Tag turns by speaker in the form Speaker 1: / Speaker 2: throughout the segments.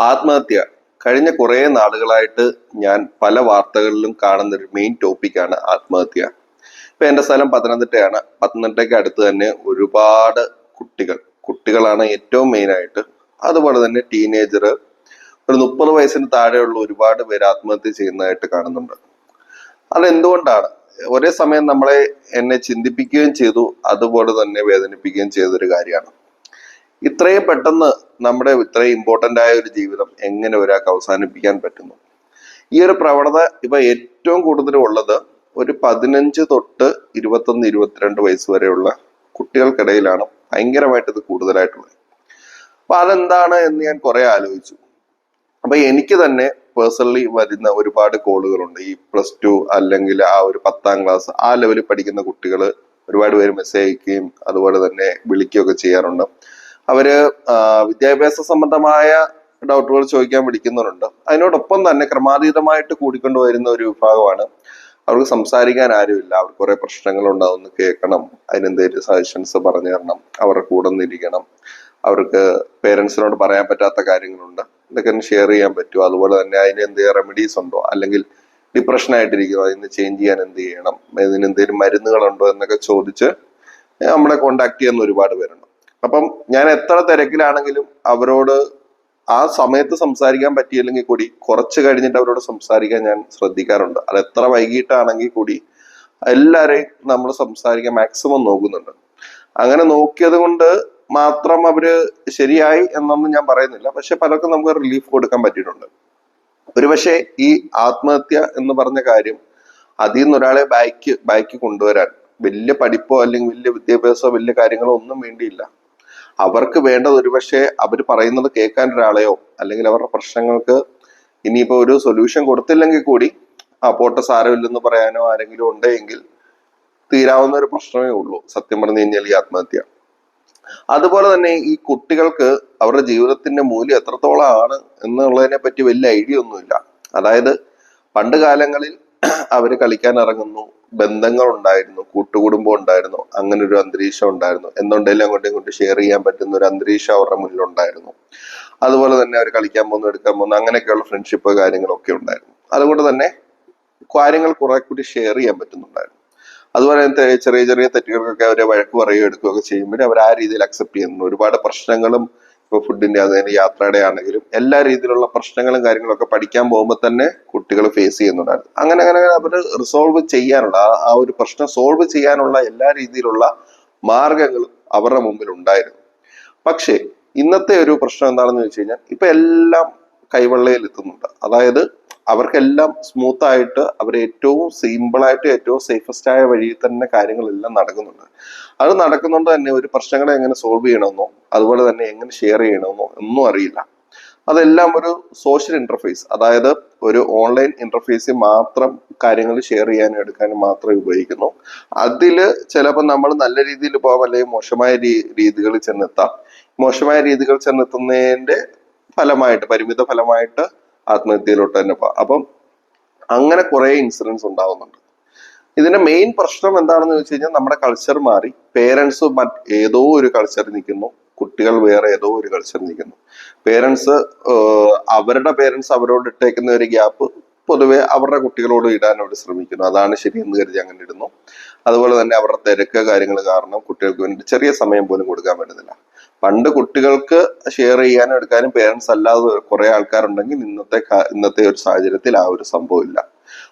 Speaker 1: ആത്മഹത്യ. കഴിഞ്ഞ കുറേ നാളുകളായിട്ട് ഞാൻ പല വാർത്തകളിലും കാണുന്ന ഒരു മെയിൻ ടോപ്പിക്കാണ് ആത്മഹത്യ. ഇപ്പൊ എന്റെ സ്ഥലം പത്തനംതിട്ടയാണ്. പത്തനംതിട്ടയ്ക്ക് അടുത്ത് തന്നെ ഒരുപാട് കുട്ടികൾ. കുട്ടികളാണ് ഏറ്റവും മെയിൻ ആയിട്ട്. അതുപോലെ തന്നെ ടീനേജർ ഒരു മുപ്പത് വയസ്സിന് താഴെയുള്ള ഒരുപാട് പേര് ആത്മഹത്യ ചെയ്യുന്നതായിട്ട് കാണുന്നുണ്ട്. അതെന്തുകൊണ്ടാണ്? ഒരേ സമയം നമ്മളെ എന്നെ ചിന്തിപ്പിക്കുകയും ചെയ്തു. അതുപോലെ തന്നെ വേദനിപ്പിക്കുകയും ചെയ്തൊരു കാര്യമാണ്. ഇത്രയും പെട്ടെന്ന് നമ്മുടെ ഇത്രയും ഇമ്പോർട്ടന്റ് ആയ ഒരു ജീവിതം എങ്ങനെ ഒരാൾക്ക് അവസാനിപ്പിക്കാൻ പറ്റുന്നു? ഈ ഒരു പ്രവണത ഇപ്പൊ ഏറ്റവും കൂടുതൽ ഉള്ളത് ഒരു പതിനഞ്ച് തൊട്ട് ഇരുപത്തൊന്ന് ഇരുപത്തിരണ്ട് വയസ്സ് വരെയുള്ള കുട്ടികൾക്കിടയിലാണ് ഭയങ്കരമായിട്ട് ഇത് കൂടുതലായിട്ടുള്ളത്. അപ്പൊ അതെന്താണ് എന്ന് ഞാൻ കുറെ ആലോചിച്ചു. അപ്പൊ എനിക്ക് തന്നെ പേഴ്സണലി വരുന്ന ഒരുപാട് കോളുകളുണ്ട് ഈ പ്ലസ് ടു അല്ലെങ്കിൽ ആ ഒരു പത്താം ക്ലാസ് ആ ലെവലിൽ പഠിക്കുന്ന കുട്ടികൾ ഒരുപാട് പേര് മെസ്സേജ് അയക്കുകയും അതുപോലെ തന്നെ വിളിക്കുകയൊക്കെ ചെയ്യാറുണ്ട്. അവർ വിദ്യാഭ്യാസ സംബന്ധമായ ഡൗട്ടുകൾ ചോദിക്കാൻ വിളിക്കുന്നവരുണ്ട്. അതിനോടൊപ്പം തന്നെ ക്രമാതീതമായിട്ട് കൂടിക്കൊണ്ട് വരുന്ന ഒരു വിഭാഗമാണ്. അവർക്ക് സംസാരിക്കാൻ ആരുമില്ല. അവർക്ക് കുറെ പ്രശ്നങ്ങൾ ഉണ്ടാവുന്ന കേൾക്കണം. അതിനെന്തെങ്കിലും സജഷൻസ് പറഞ്ഞു തരണം. അവരുടെ കൂടെ നിന്നിരിക്കണം. അവർക്ക് പേരൻസിനോട് പറയാൻ പറ്റാത്ത കാര്യങ്ങളുണ്ട്. ഇതൊക്കെ ഷെയർ ചെയ്യാൻ പറ്റുമോ അതുപോലെ തന്നെ അതിന് എന്തെങ്കിലും റെമഡീസ് ഉണ്ടോ? അല്ലെങ്കിൽ ഡിപ്രഷൻ ആയിട്ടിരിക്കുന്നു അതിന് ചേഞ്ച് ചെയ്യാൻ എന്ത് ചെയ്യണം? ഇതിന് എന്തെങ്കിലും മരുന്നുകളുണ്ടോ എന്നൊക്കെ ചോദിച്ച് നമ്മളെ കോണ്ടാക്ട് ചെയ്യുന്ന ഒരുപാട് പേരുണ്ട്. അപ്പം ഞാൻ എത്ര തിരക്കിലാണെങ്കിലും അവരോട് ആ സമയത്ത് സംസാരിക്കാൻ പറ്റിയില്ലെങ്കിൽ കൂടി കുറച്ച് കഴിഞ്ഞിട്ട് അവരോട് സംസാരിക്കാൻ ഞാൻ ശ്രദ്ധിക്കാറുണ്ട്. അത് എത്ര വൈകിട്ടാണെങ്കിൽ കൂടി എല്ലാരെയും നമ്മൾ സംസാരിക്കാൻ മാക്സിമം നോക്കുന്നുണ്ട്. അങ്ങനെ നോക്കിയത് കൊണ്ട് മാത്രം അവർ ശരിയായി എന്നൊന്നും ഞാൻ പറയുന്നില്ല. പക്ഷെ പലർക്കും നമുക്ക് റിലീഫ് കൊടുക്കാൻ പറ്റിയിട്ടുണ്ട്. ഒരുപക്ഷെ ഈ ആത്മഹത്യ എന്ന് പറഞ്ഞ കാര്യം അതിൽ നിന്ന് ഒരാളെ ബാക്ക് ബാക്ക് കൊണ്ടുവരാൻ വലിയ പഠിപ്പോ അല്ലെങ്കിൽ വലിയ വിദ്യാഭ്യാസമോ വലിയ കാര്യങ്ങളോ ഒന്നും വേണ്ടിയില്ല. അവർക്ക് വേണ്ടത് ഒരുപക്ഷെ അവർ പറയുന്നത് കേൾക്കാൻ ഒരാളെയോ അല്ലെങ്കിൽ അവരുടെ പ്രശ്നങ്ങൾക്ക് ഇനിയിപ്പോ ഒരു സൊല്യൂഷൻ കൊടുത്തില്ലെങ്കിൽ കൂടി ആ പോട്ടെ സാരമില്ലെന്ന് പറയാനോ ആരെങ്കിലും ഉണ്ടെങ്കിൽ തീരാവുന്ന ഒരു പ്രശ്നമേ ഉള്ളൂ. സത്യം പറഞ്ഞു കഴിഞ്ഞാൽ ഈ ആത്മഹത്യ. അതുപോലെ തന്നെ ഈ കുട്ടികൾക്ക് അവരുടെ ജീവിതത്തിന്റെ മൂല്യം എത്രത്തോളം ആണ് എന്നുള്ളതിനെ പറ്റി വലിയ ഐഡിയ ഒന്നുമില്ല. അതായത് പണ്ട് കാലങ്ങളിൽ അവർ കളിക്കാൻ ഇറങ്ങുന്നു ബന്ധങ്ങൾ ഉണ്ടായിരുന്നു കൂട്ടുകുടുംബം ഉണ്ടായിരുന്നു അങ്ങനെ ഒരു അന്തരീക്ഷം ഉണ്ടായിരുന്നു. എന്നുണ്ടെങ്കിലും അങ്ങോട്ടും ഇങ്ങോട്ടും ഷെയർ ചെയ്യാൻ പറ്റുന്ന ഒരു അന്തരീക്ഷം അവരുടെ മുന്നിൽ ഉണ്ടായിരുന്നു അതുപോലെ തന്നെ അവർ കളിക്കാൻ പോകുന്നു എടുക്കാൻ പോകുന്നു അങ്ങനെയൊക്കെയുള്ള ഫ്രണ്ട്ഷിപ്പ് കാര്യങ്ങളൊക്കെ ഉണ്ടായിരുന്നു. അതുകൊണ്ട് തന്നെ കാര്യങ്ങൾ കുറെ കൂടി ഷെയർ ചെയ്യാൻ പറ്റുന്നുണ്ടായിരുന്നു. അതുപോലെ തന്നെ ചെറിയ ചെറിയ തെറ്റുകൾക്കൊക്കെ അവരെ വഴക്ക് പറയുകയോ എടുക്കുകയൊക്കെ ചെയ്യുമ്പോൾ അവർ ആ രീതിയിൽ അക്സെപ്റ്റ് ചെയ്യുന്നു. ഒരുപാട് പ്രശ്നങ്ങളും ഇപ്പൊ ഫുഡിന്റെ അതിന് യാത്രയുടെ ആണെങ്കിലും എല്ലാ രീതിയിലുള്ള പ്രശ്നങ്ങളും കാര്യങ്ങളൊക്കെ പഠിക്കാൻ പോകുമ്പോൾ തന്നെ കുട്ടികൾ ഫേസ് ചെയ്യുന്നുണ്ടായിരുന്നു. അങ്ങനെ അങ്ങനെ അവർ റിസോൾവ് ചെയ്യാനുള്ള ആ ഒരു പ്രശ്നം സോൾവ് ചെയ്യാനുള്ള എല്ലാ രീതിയിലുള്ള മാർഗങ്ങളും അവരുടെ മുമ്പിൽ ഉണ്ടായിരുന്നു പക്ഷേ ഇന്നത്തെ ഒരു പ്രശ്നം എന്താണെന്ന് വെച്ച് കഴിഞ്ഞാൽ ഇപ്പൊ എല്ലാം കൈവെള്ളയിൽ എത്തുന്നുണ്ട്. അതായത് അവർക്കെല്ലാം സ്മൂത്ത് ആയിട്ട് അവർ ഏറ്റവും സിമ്പിളായിട്ട് ഏറ്റവും സേഫസ്റ്റ് ആയ വഴിയിൽ തന്നെ കാര്യങ്ങളെല്ലാം നടക്കുന്നുണ്ട്. അത് നടക്കുന്നുണ്ട് തന്നെ ഒരു പ്രശ്നങ്ങളെ എങ്ങനെ സോൾവ് ചെയ്യണമെന്നോ അതുപോലെ തന്നെ എങ്ങനെ ഷെയർ ചെയ്യണമെന്നോ ഒന്നും അറിയില്ല. അതെല്ലാം ഒരു സോഷ്യൽ ഇന്റർഫേസ് അതായത് ഒരു ഓൺലൈൻ ഇന്റർഫേസിൽ മാത്രം കാര്യങ്ങൾ ഷെയർ ചെയ്യാനും എടുക്കാനും മാത്രമേ ഉപയോഗിക്കുന്നു. അതിൽ ചിലപ്പോൾ നമ്മൾ നല്ല രീതിയിൽ പോകാം അല്ലെങ്കിൽ മോശമായ രീതികളിൽ ചെന്നെത്താം. മോശമായ രീതികൾ ചെന്നെത്തുന്നതിന്റെ ഫലമായിട്ട് പരിമിത ഫലമായിട്ട് ആത്മഹത്യയിലോട്ട് തന്നെ പോകാം അപ്പം അങ്ങനെ കുറെ ഇൻസിഡൻസ് ഉണ്ടാവുന്നുണ്ട്. ഇതിന്റെ മെയിൻ പ്രശ്നം എന്താണെന്ന് വെച്ച് കഴിഞ്ഞാൽ നമ്മുടെ കൾച്ചർ മാറി. പേരൻസ് ഏതോ ഒരു കൾച്ചറിൽ നിൽക്കുന്നു. കുട്ടികൾ വേറെ ഏതോ ഒരു കൾച്ചറിൽ നിൽക്കുന്നു. പേരൻസ് അവരുടെ പേരൻസ് അവരോട് ഇട്ടേക്കുന്ന ഒരു ഗ്യാപ്പ് പൊതുവെ അവരുടെ കുട്ടികളോട് ഇടാൻ അവർ ശ്രമിക്കുന്നു. അതാണ് ശരിയെന്ന് കരുതി അങ്ങനെ ഇടുന്നു. അതുപോലെ തന്നെ അവരുടെ തിരക്ക് കാര്യങ്ങൾ കാരണം കുട്ടികൾക്ക് വേണ്ടി ചെറിയ സമയം പോലും കൊടുക്കാൻ പറ്റുന്നില്ല. പണ്ട് കുട്ടികൾക്ക് ഷെയർ ചെയ്യാനും എടുക്കാനും പേരൻസ് അല്ലാതെ കുറെ ആൾക്കാരുണ്ടെങ്കിൽ ഇന്നത്തെ ഇന്നത്തെ ഒരു സാഹചര്യത്തിൽ ആ ഒരു സംഭവം ഇല്ല.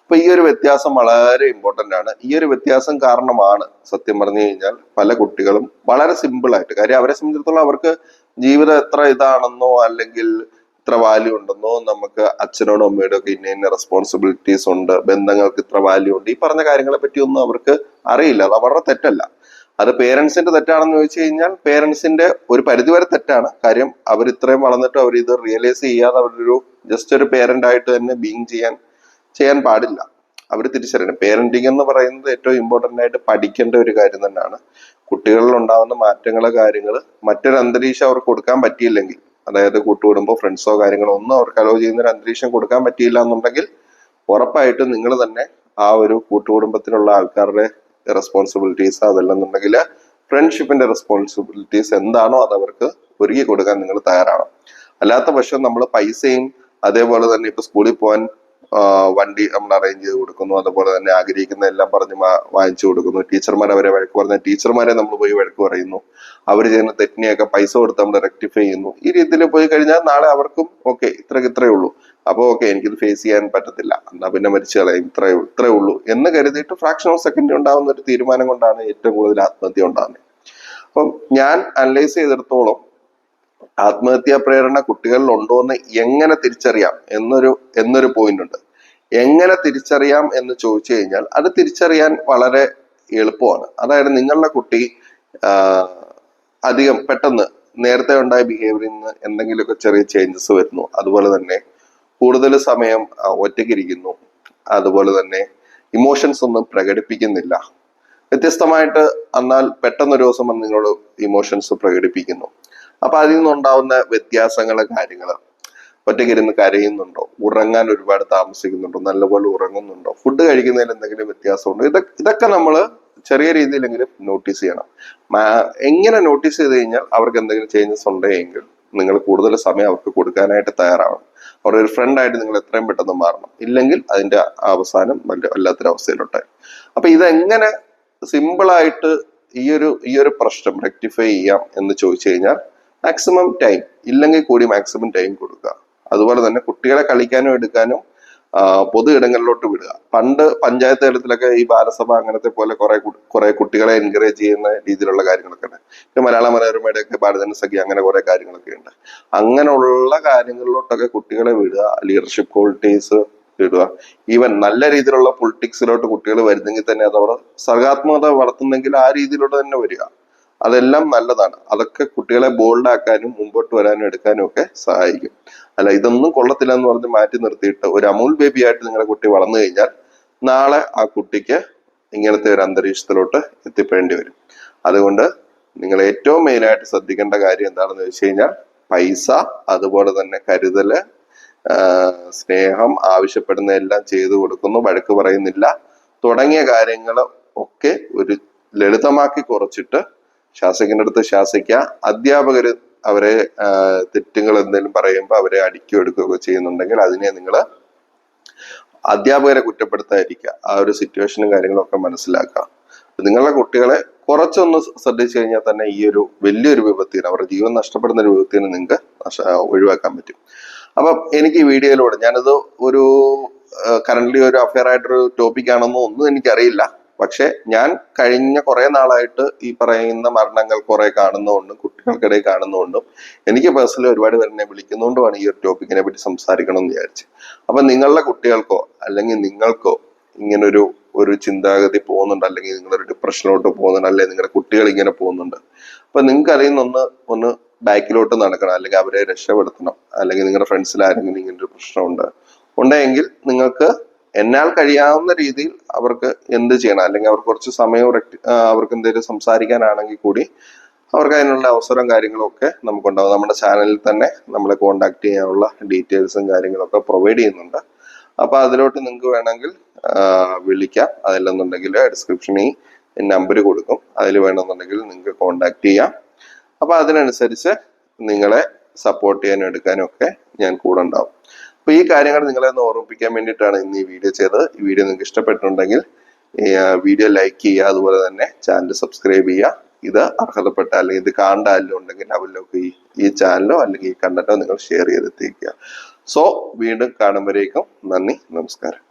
Speaker 1: അപ്പൊ ഈ ഒരു വ്യത്യാസം വളരെ ഇമ്പോർട്ടന്റ് ആണ്. ഈ ഒരു വ്യത്യാസം കാരണമാണ് സത്യം പറഞ്ഞു കഴിഞ്ഞാൽ പല കുട്ടികളും വളരെ സിമ്പിൾ ആയിട്ട് കാര്യം അവരെ സംബന്ധിച്ചിടത്തോളം അവർക്ക് ജീവിതം എത്ര ഇതാണെന്നോ അല്ലെങ്കിൽ ഇത്ര വാല്യൂ ഉണ്ടെന്നോ നമുക്ക് അച്ഛനോടും അമ്മയോടും ഒക്കെ ഇന്ന ഇന്ന റെസ്പോൺസിബിലിറ്റീസ് ഉണ്ട് ബന്ധങ്ങൾക്ക് ഇത്ര വാല്യൂ ഉണ്ട് ഈ പറഞ്ഞ കാര്യങ്ങളെ പറ്റിയൊന്നും അവർക്ക് അറിയില്ല. അത് അവരുടെ തെറ്റല്ല. അത് പേരൻസിന്റെ തെറ്റാണെന്ന് ചോദിച്ചു കഴിഞ്ഞാൽ പേരൻസിന്റെ ഒരു പരിധിവരെ തെറ്റാണ്. കാര്യം അവർ ഇത്രയും വളർന്നിട്ട് അവർ ഇത് റിയലൈസ് ചെയ്യാതെ അവരൊരു ജസ്റ്റ് ഒരു പേരന്റ് ആയിട്ട് തന്നെ ബീങ് ചെയ്യാൻ ചെയ്യാൻ പാടില്ല. അവർ തിരിച്ചറിയണം. പേരന്റിങ് എന്ന് പറയുന്നത് ഏറ്റവും ഇമ്പോർട്ടന്റ് ആയിട്ട് പഠിക്കേണ്ട ഒരു കാര്യം തന്നെയാണ്. കുട്ടികളിൽ ഉണ്ടാകുന്ന മാറ്റങ്ങളോ കാര്യങ്ങൾ മറ്റൊരു അന്തരീക്ഷം അവർക്ക് കൊടുക്കാൻ പറ്റിയില്ലെങ്കിൽ അതായത് കൂട്ടുകുടുംബോ ഫ്രണ്ട്സോ കാര്യങ്ങളോ ഒന്നും അവർക്ക് അലോ ചെയ്യുന്ന ഒരു അന്തരീക്ഷം കൊടുക്കാൻ പറ്റിയില്ല എന്നുണ്ടെങ്കിൽ ഉറപ്പായിട്ടും നിങ്ങൾ തന്നെ ആ ഒരു കൂട്ടുകുടുംബത്തിലുള്ള ആൾക്കാരുടെ റെസ്പോൺസിബിലിറ്റീസ് അതല്ലെന്നുണ്ടെങ്കിൽ ഫ്രണ്ട്ഷിപ്പിന്റെ റെസ്പോൺസിബിലിറ്റീസ് എന്താണോ അത് അവർക്ക് ഒരുക്കി കൊടുക്കാൻ നിങ്ങൾ തയ്യാറാണ് അല്ലാത്ത പക്ഷം നമ്മൾ പൈസയും അതേപോലെ തന്നെ ഇപ്പൊ സ്കൂളിൽ പോകാൻ വണ്ടി നമ്മൾ അറേഞ്ച് ചെയ്ത് കൊടുക്കുന്നു. അതുപോലെ തന്നെ ആഗ്രഹിക്കുന്ന എല്ലാം പറഞ്ഞ് വാങ്ങിച്ചു കൊടുക്കുന്നു. ടീച്ചർമാർ അവരെ വഴക്ക് പറഞ്ഞ ടീച്ചർമാരെ നമ്മൾ പോയി വഴക്ക് പറയുന്നു. അവർ ചെയ്യുന്ന തെറ്റിനെയൊക്കെ പൈസ കൊടുത്ത് നമ്മൾ റെക്ടിഫൈ ചെയ്യുന്നു. ഈ രീതിയിൽ പോയി കഴിഞ്ഞാൽ നാളെ അവർക്കും ഓക്കെ ഇത്ര ഇത്രയേ ഉള്ളൂ. അപ്പോൾ ഓക്കെ എനിക്കിത് ഫേസ് ചെയ്യാൻ പറ്റത്തില്ല. എന്നാ പിന്നെ മരിച്ചു കളയും. ഇത്രേ ഇത്രയേ ഉള്ളൂ എന്ന് കരുതിയിട്ട് ഫ്രാക്ഷൻ ഓഫ് സെക്കൻഡ് ഉണ്ടാകുന്ന ഒരു തീരുമാനം കൊണ്ടാണ് ഏറ്റവും കൂടുതൽ ആത്മഹത്യ ഉണ്ടാകുന്നത്. അപ്പം ഞാൻ അനലൈസ് ചെയ്തിടത്തോളം ആത്മഹത്യാ പ്രേരണ കുട്ടികളിൽ ഉണ്ടോ എന്ന് എങ്ങനെ തിരിച്ചറിയാം എന്നൊരു എന്നൊരു പോയിന്റ് ഉണ്ട്. എങ്ങനെ തിരിച്ചറിയാം എന്ന് ചോദിച്ചു കഴിഞ്ഞാൽ അത് തിരിച്ചറിയാൻ വളരെ എളുപ്പമാണ്. അതായത് നിങ്ങളുടെ കുട്ടി അധികം പെട്ടെന്ന് നേരത്തെ ഉണ്ടായ ബിഹേവിയറിൽ നിന്ന് എന്തെങ്കിലുമൊക്കെ ചെറിയ ചേഞ്ചസ് വരുന്നു. അതുപോലെ തന്നെ കൂടുതൽ സമയം ഒറ്റയ്ക്കിരിക്കുന്നു. അതുപോലെ തന്നെ ഇമോഷൻസ് ഒന്നും പ്രകടിപ്പിക്കുന്നില്ല. വ്യത്യസ്തമായിട്ട് എന്നാൽ പെട്ടെന്നൊരു ദിവസം നിങ്ങളോട് ഇമോഷൻസ് പ്രകടിപ്പിക്കുന്നു. അപ്പൊ അതിൽ നിന്നുണ്ടാവുന്ന വ്യത്യാസങ്ങൾ കാര്യങ്ങൾ. ഒറ്റയ്ക്കിരുന്ന് കരയുന്നുണ്ടോ? ഉറങ്ങാൻ ഒരുപാട് താമസിക്കുന്നുണ്ടോ? നല്ലപോലെ ഉറങ്ങുന്നുണ്ടോ? ഫുഡ് കഴിക്കുന്നതിൽ എന്തെങ്കിലും വ്യത്യാസമുണ്ടോ? ഇതൊക്കെ ഇതൊക്കെ നമ്മൾ ചെറിയ രീതിയിലെങ്കിലും നോട്ടീസ് ചെയ്യണം. എങ്ങനെ നോട്ടീസ് ചെയ്ത് കഴിഞ്ഞാൽ അവർക്ക് എന്തെങ്കിലും ചേഞ്ചസ് ഉണ്ടെങ്കിൽ നിങ്ങൾ കൂടുതൽ സമയം അവർക്ക് കൊടുക്കാനായിട്ട് തയ്യാറാവണം. അവരുടെ ഒരു ഫ്രണ്ടായിട്ട് നിങ്ങൾ എത്രയും പെട്ടെന്ന് മാറണം. ഇല്ലെങ്കിൽ അതിന്റെ അവസാനം വല്ല വല്ലാത്തൊരവസ്ഥയിലോട്ടായി അപ്പൊ ഇതെങ്ങനെ സിമ്പിളായിട്ട് ഈ ഒരു ഈ ഒരു പ്രശ്നം റെക്ടിഫൈ ചെയ്യാം എന്ന് ചോദിച്ചു കഴിഞ്ഞാൽ മാക്സിമം ടൈം ഇല്ലെങ്കിൽ കൂടി മാക്സിമം ടൈം കൊടുക്കുക. അതുപോലെ തന്നെ കുട്ടികളെ കളിക്കാനും എടുക്കാനും പൊതു ഇടങ്ങളിലോട്ട് വിടുക. പണ്ട് പഞ്ചായത്ത് തലത്തിലൊക്കെ ഈ ബാലസഭ അങ്ങനത്തെ പോലെ കുറെ കുറെ കുട്ടികളെ എൻകറേജ് ചെയ്യുന്ന രീതിയിലുള്ള കാര്യങ്ങളൊക്കെ ഉണ്ട്. ഇപ്പൊ മലയാള മനോരമയുടെ ഒക്കെ ബാലജനസഖ്യ സഖി അങ്ങനെ കുറെ കാര്യങ്ങളൊക്കെ ഉണ്ട്. അങ്ങനെയുള്ള കാര്യങ്ങളിലോട്ടൊക്കെ കുട്ടികളെ വിടുക. ലീഡർഷിപ്പ് ക്വാളിറ്റീസ് ഇടുക. ഈവൻ നല്ല രീതിയിലുള്ള പൊളിറ്റിക്സിലോട്ട് കുട്ടികൾ വരുന്നെങ്കിൽ തന്നെ അത് അവർ സർഗാത്മകത വളർത്തുന്നെങ്കിൽ ആ രീതിയിലോട്ട് തന്നെ വരിക. അതെല്ലാം നല്ലതാണ്. അതൊക്കെ കുട്ടികളെ ബോൾഡ് ആക്കാനും മുമ്പോട്ട് വരാനും എടുക്കാനും ഒക്കെ സഹായിക്കും. അല്ല ഇതൊന്നും കൊള്ളത്തില്ല എന്ന് പറഞ്ഞ് മാറ്റി നിർത്തിയിട്ട് ഒരു അമൂൽ ബേബി ആയിട്ട് നിങ്ങളുടെ കുട്ടി വളർന്നു കഴിഞ്ഞാൽ നാളെ ആ കുട്ടിക്ക് ഇങ്ങനത്തെ ഒരു അന്തരീക്ഷത്തിലോട്ട് എത്തിപ്പെടേണ്ടി വരും. അതുകൊണ്ട് നിങ്ങൾ ഏറ്റവും മെയിനായിട്ട് ശ്രദ്ധിക്കേണ്ട കാര്യം എന്താണെന്ന് വെച്ച് കഴിഞ്ഞാൽ പൈസ അതുപോലെ തന്നെ കരുതൽ സ്നേഹം ആവശ്യപ്പെടുന്ന എല്ലാം ചെയ്തു കൊടുക്കുന്നു വഴക്ക് പറയുന്നില്ല തുടങ്ങിയ കാര്യങ്ങൾ ഒക്കെ ഒരു ലളിതമാക്കി കുറച്ചിട്ട് ശാസിക്കേണ്ട അടുത്ത് ശാസിക്കുക അധ്യാപകർ അവരെ തെറ്റുകൾ എന്തെങ്കിലും പറയുമ്പോൾ അവരെ അടിക്കുകയോ എടുക്കുകയോ ചെയ്യുന്നുണ്ടെങ്കിൽ അതിനെ നിങ്ങൾ അധ്യാപകരെ കുറ്റപ്പെടുത്താതിരിക്കുക. ആ ഒരു സിറ്റുവേഷനും കാര്യങ്ങളൊക്കെ മനസ്സിലാക്കുക. നിങ്ങളുടെ കുട്ടികളെ കുറച്ചൊന്ന് ശ്രദ്ധിച്ചു കഴിഞ്ഞാൽ തന്നെ ഈ ഒരു വലിയൊരു വിപത്തിന് അവരുടെ ജീവൻ നഷ്ടപ്പെടുന്ന ഒരു വിപത്തിന് നിങ്ങൾക്ക് ഒഴിവാക്കാൻ പറ്റും. അപ്പം എനിക്ക് ഈ വീഡിയോയിലൂടെ ഞാനത് ഒരു കറന്റ് ഒരു അഫയർ ആയിട്ടൊരു ടോപ്പിക് ആണെന്നോ ഒന്നും എനിക്കറിയില്ല. പക്ഷെ ഞാൻ കഴിഞ്ഞ കുറെ നാളായിട്ട് ഈ പറയുന്ന മരണങ്ങൾ കുറെ കാണുന്നതുകൊണ്ടും കുട്ടികൾക്കിടയിൽ കാണുന്നതുകൊണ്ടും എനിക്ക് പേഴ്സണലി ഒരുപാട് പേര് എന്നെ വിളിക്കുന്നതുകൊണ്ടുമാണ് ഈ ഒരു ടോപ്പിക്കിനെ പറ്റി സംസാരിക്കണം എന്ന് വിചാരിച്ചു. അപ്പൊ നിങ്ങളുടെ കുട്ടികൾക്കോ അല്ലെങ്കിൽ നിങ്ങൾക്കോ ഇങ്ങനൊരു ഒരു ചിന്താഗതി പോകുന്നുണ്ട് അല്ലെങ്കിൽ നിങ്ങളൊരു ഡിപ്രഷനിലോട്ട് പോകുന്നുണ്ട് അല്ലെങ്കിൽ നിങ്ങളുടെ കുട്ടികൾ ഇങ്ങനെ പോകുന്നുണ്ട്. അപ്പൊ നിങ്ങൾക്ക് അറിയുന്ന ഒന്ന് ഒന്ന് ബാക്കിലോട്ട് നടക്കണം അല്ലെങ്കിൽ അവരെ രക്ഷപ്പെടുത്തണം അല്ലെങ്കിൽ നിങ്ങളുടെ ഫ്രണ്ട്സിൽ ആരെങ്കിലും ഇങ്ങനെ ഒരു പ്രശ്നമുണ്ട്. ഉണ്ടെങ്കിൽ നിങ്ങൾക്ക് എന്നാൽ കഴിയാവുന്ന രീതിയിൽ അവർക്ക് എന്ത് ചെയ്യണം? അല്ലെങ്കിൽ അവർക്ക് കുറച്ച് സമയം അവർക്ക് എന്തെങ്കിലും സംസാരിക്കാനാണെങ്കിൽ കൂടി അവർക്ക് അതിനുള്ള അവസരം കാര്യങ്ങളും ഒക്കെ നമുക്കുണ്ടാവും. നമ്മുടെ ചാനലിൽ തന്നെ നമ്മളെ കോണ്ടാക്ട് ചെയ്യാനുള്ള ഡീറ്റെയിൽസും കാര്യങ്ങളൊക്കെ പ്രൊവൈഡ് ചെയ്യുന്നുണ്ട്. അപ്പൊ അതിലോട്ട് നിങ്ങൾക്ക് വേണമെങ്കിൽ വിളിക്കാം. അതല്ലെന്നുണ്ടെങ്കിൽ ഡിസ്ക്രിപ്ഷനിൽ നമ്പർ കൊടുക്കും. അതിൽ വേണമെന്നുണ്ടെങ്കിൽ നിങ്ങൾക്ക് കോണ്ടാക്ട് ചെയ്യാം. അപ്പൊ അതിനനുസരിച്ച് നിങ്ങളെ സപ്പോർട്ട് ചെയ്യാനും എടുക്കാനും ഒക്കെ ഞാൻ കൂടെ ഉണ്ടാവും. അപ്പൊ ഈ കാര്യങ്ങൾ നിങ്ങളെ ഒന്ന് ഓർമ്മിപ്പിക്കാൻ വേണ്ടിയിട്ടാണ് ഇന്ന് ഈ വീഡിയോ ചെയ്തത്. ഈ വീഡിയോ നിങ്ങൾക്ക് ഇഷ്ടപ്പെട്ടിട്ടുണ്ടെങ്കിൽ വീഡിയോ ലൈക്ക് ചെയ്യുക അതുപോലെ തന്നെ ചാനൽ സബ്സ്ക്രൈബ് ചെയ്യുക. ഇത് അർഹതപ്പെട്ട അല്ലെങ്കിൽ ഇത് കാണേണ്ട ആരെങ്കിലും ഉണ്ടെങ്കിൽ അവരിലൊക്കെ ഈ ഈ ചാനലോ അല്ലെങ്കിൽ ഈ കണ്ടന്റോ നിങ്ങൾ ഷെയർ ചെയ്തെത്തിക്കുക. സോ വീണ്ടും കാണുമ്പോഴേക്കും നന്ദി നമസ്കാരം.